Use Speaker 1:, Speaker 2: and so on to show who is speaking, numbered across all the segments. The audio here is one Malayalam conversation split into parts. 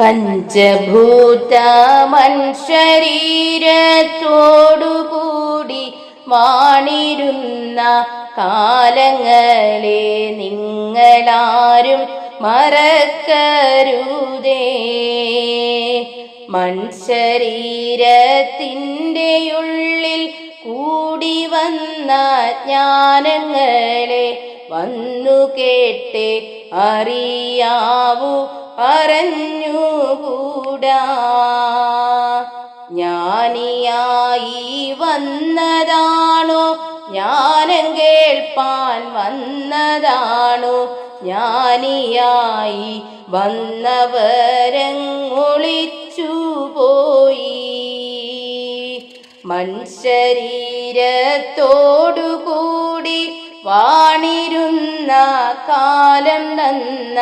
Speaker 1: പഞ്ചഭൂത മൺശരീരത്തോടുകൂടി വാണിരുന്ന കാലങ്ങളെ നിങ്ങളാരും മറക്കരുതേ. മൺശരീരത്തിന്റെ ഉള്ളിൽ കൂടി വന്ന ജ്ഞാനങ്ങളെ വന്നു കേട്ടേ അറിയാവൂ പറഞ്ഞുകൂടാ ജ്ഞാനിയായി വന്നതാണോ? ജ്ഞാനം കേൾപ്പാൻ വന്നതാണോ? ജ്ഞാനിയായി വന്നവരങ്ങൊളിച്ചു പോയി മൺശരീരത്തോടുകൂടി വാണിരുന്ന കാലം തന്ന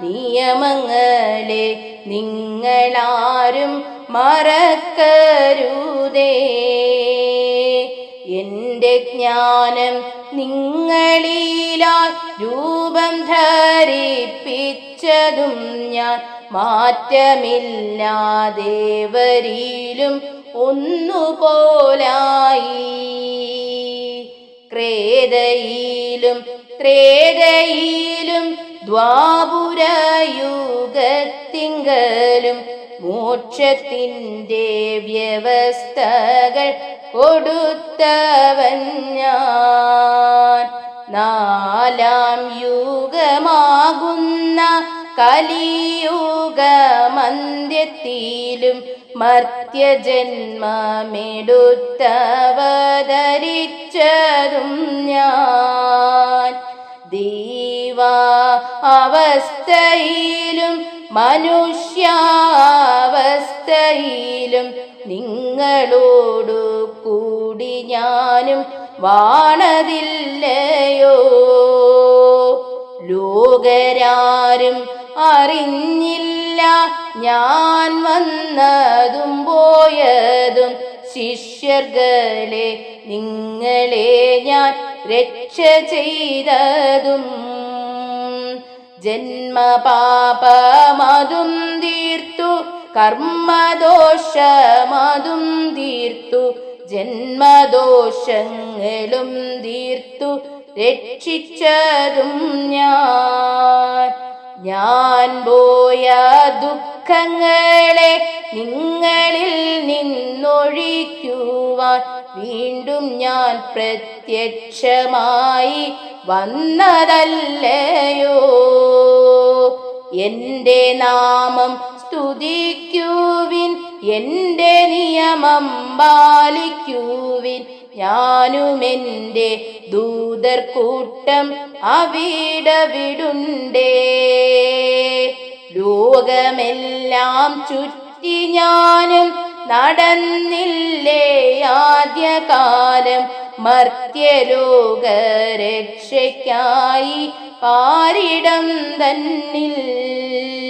Speaker 1: നിയമങ്ങളെ നിങ്ങളാരും മറക്കരുതേ. എന്റെ ജ്ഞാനം നിങ്ങളിലാൽ രൂപം ധരിപ്പിച്ചതും ഞാൻ മാറ്റമില്ലാദേവരിലും ഒന്നുപോലായി. ക്രേതയിലും ത്രേതയിലും ദ്വാപുരയുഗത്തിങ്കലും മോക്ഷത്തിന്റെ വ്യവസ്ഥകൾ കൊടുത്തവൻ ഞാൻ. നാലാം യുഗമാകുന്ന കലിയുഗമന്ത്യത്തിലും മർത്യജന്മമെടുത്തവതരിച്ചതും ഞാൻ. ദീവാ അവസ്ഥയിലും മനുഷ്യാവസ്ഥയിലും നിങ്ങളോടു കൂടി ഞാനും വാണതില്ലയോ? ലോകരാരും അറിഞ്ഞില്ല. ഞാൻ വന്നതും പോയതും ശിഷ്യർകളെ നിങ്ങളെ ഞാൻ രക്ഷ ചെയ്തതും. ജന്മപാപമതും തീർത്തു കർമ്മദോഷമതും തീർത്തു ജന്മദോഷങ്ങളും തീർത്തു രക്ഷിച്ചതും ഞാൻ. ഞാൻ പോയ ദുഃഖങ്ങളെ നിങ്ങളിൽ നിന്നൊഴിക്കുവാൻ വീണ്ടും ഞാൻ പ്രത്യക്ഷമായി വന്നതല്ലയോ? എന്റെ നാമം സ്തുതിക്കുവിൻ എന്റെ നിയമം പാലിക്കുവിൻ ഞാനും ദൂതർക്കൂട്ടം ദൂതർ കൂട്ടം അവിടവിടുണ്ടേ? ലോകമെല്ലാം ചുറ്റി ഞാനും നടന്നില്ലേ ആദ്യകാലം മർത്യലോകരക്ഷയ്ക്കായി പാരിടം തന്നിൽ.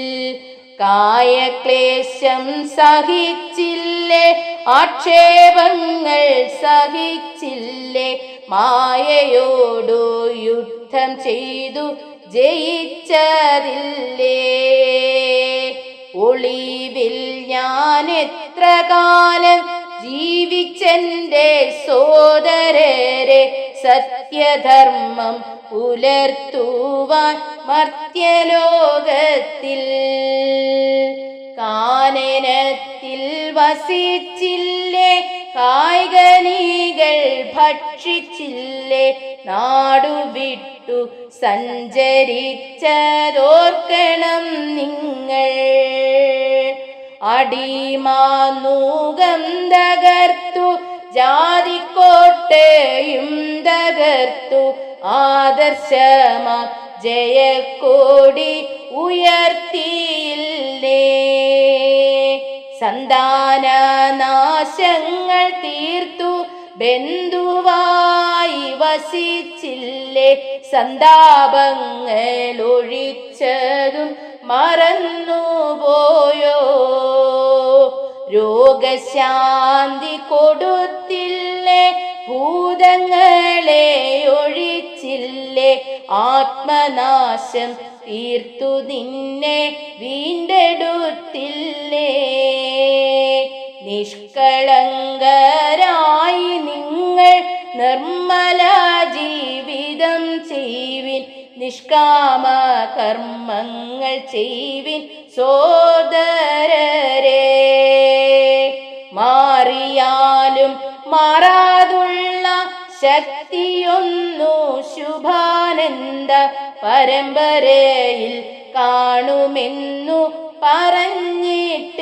Speaker 1: കായക്ലേശം സഹിച്ചില്ലേ? ആക്ഷേപങ്ങൾ സഹിച്ചില്ലേ? മായയോടു യുദ്ധം ചെയ്തു ജയിച്ചതില്ലേ? ഒളിവിൽ ഞാൻ എത്ര കാലം ജീവിച്ചെന്റെ സോദരരെ സത്യധർമ്മം പുലർത്തുവാൻ മർത്യലോകത്തിൽ കാനനത്തിൽ വസിച്ചില്ലേ? കായികനികൾ ഭക്ഷിച്ചില്ലേ? നാടുവിട്ടു സഞ്ചരിച്ചതോർക്കണം നിങ്ങൾ. അടിമാനൂകം തകർത്തു ജാതിക്കോട്ടയും തകർത്തു ആദർശമാ ജയക്കോടി ഉയർത്തിയില്ലേ? സന്താന നാശങ്ങൾ തീർത്തു ബന്ധുവായി വസിച്ചില്ലേ? സന്താപങ്ങൾ ഒഴിച്ചതും മറന്നുപോയോ? രോഗശാന്തി കൊടുത്തില്ലേ? ഒഴിച്ചില്ലേ ആത്മനാശം തീർത്തു നിന്നെ വീണ്ടെടുത്തില്ലേ? നിഷ്കളങ്കരായി നിങ്ങൾ നിർമ്മല ജീവിതം ചെയ്വിൻ നിഷ്കാമ കർമ്മങ്ങൾ ചെയ്വിൻ സോദരരെ ശക്തിയൊന്നു ശുഭാനന്ദ പരമ്പരയിൽ കാണുമെന്നു പറഞ്ഞിട്ടില്ലേ?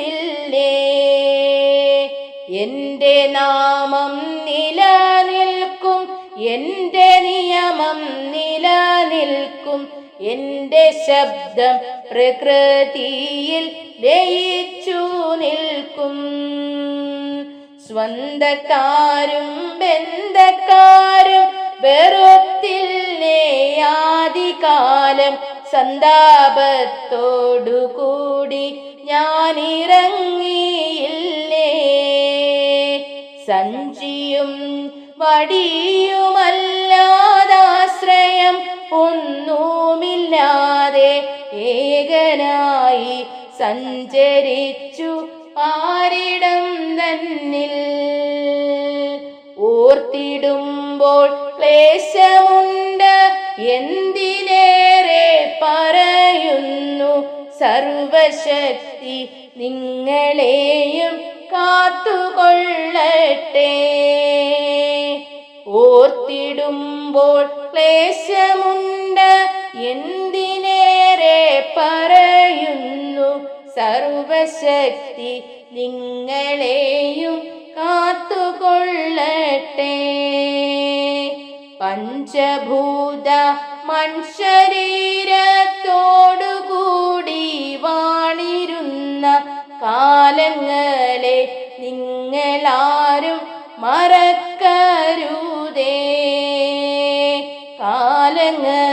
Speaker 1: എന്റെ നാമം നിലനിൽക്കും എന്റെ നിയമം നിലനിൽക്കും എന്റെ ശബ്ദം പ്രകൃതിയിൽ ലയിച്ചു നിൽക്കും. സ്വന്തക്കാരും ബന്ധക്കാരും ആദികാലം ഞാൻ ഞാനിറങ്ങിയില്ലേ? സഞ്ചിയും വടിയുമല്ലാതാശ്രയം ഒന്നുമില്ലാതെ ഏകനായി സഞ്ചരിച്ചു ആരിടം തന്നിൽ. ഓർത്തിടുമ്പോൾ ക്ലേശമുണ്ട് എന്തിനേറെ സർവശക്തി നിങ്ങളെയും കാത്തുകൊള്ളട്ടെ. ഓർത്തിടുമ്പോൾ ക്ലേശമുണ്ട് എന്തിനേറെ പറയുന്നു? സർവശക്തി നിങ്ങളെയും കാത്തുകൊള്ളട്ടെ. പഞ്ചഭൂത മൺശരീരത്തോടുകൂടി വാണിരുന്ന കാലങ്ങളെ നിങ്ങളാരും മറക്കരുതേ. കാലങ്ങൾ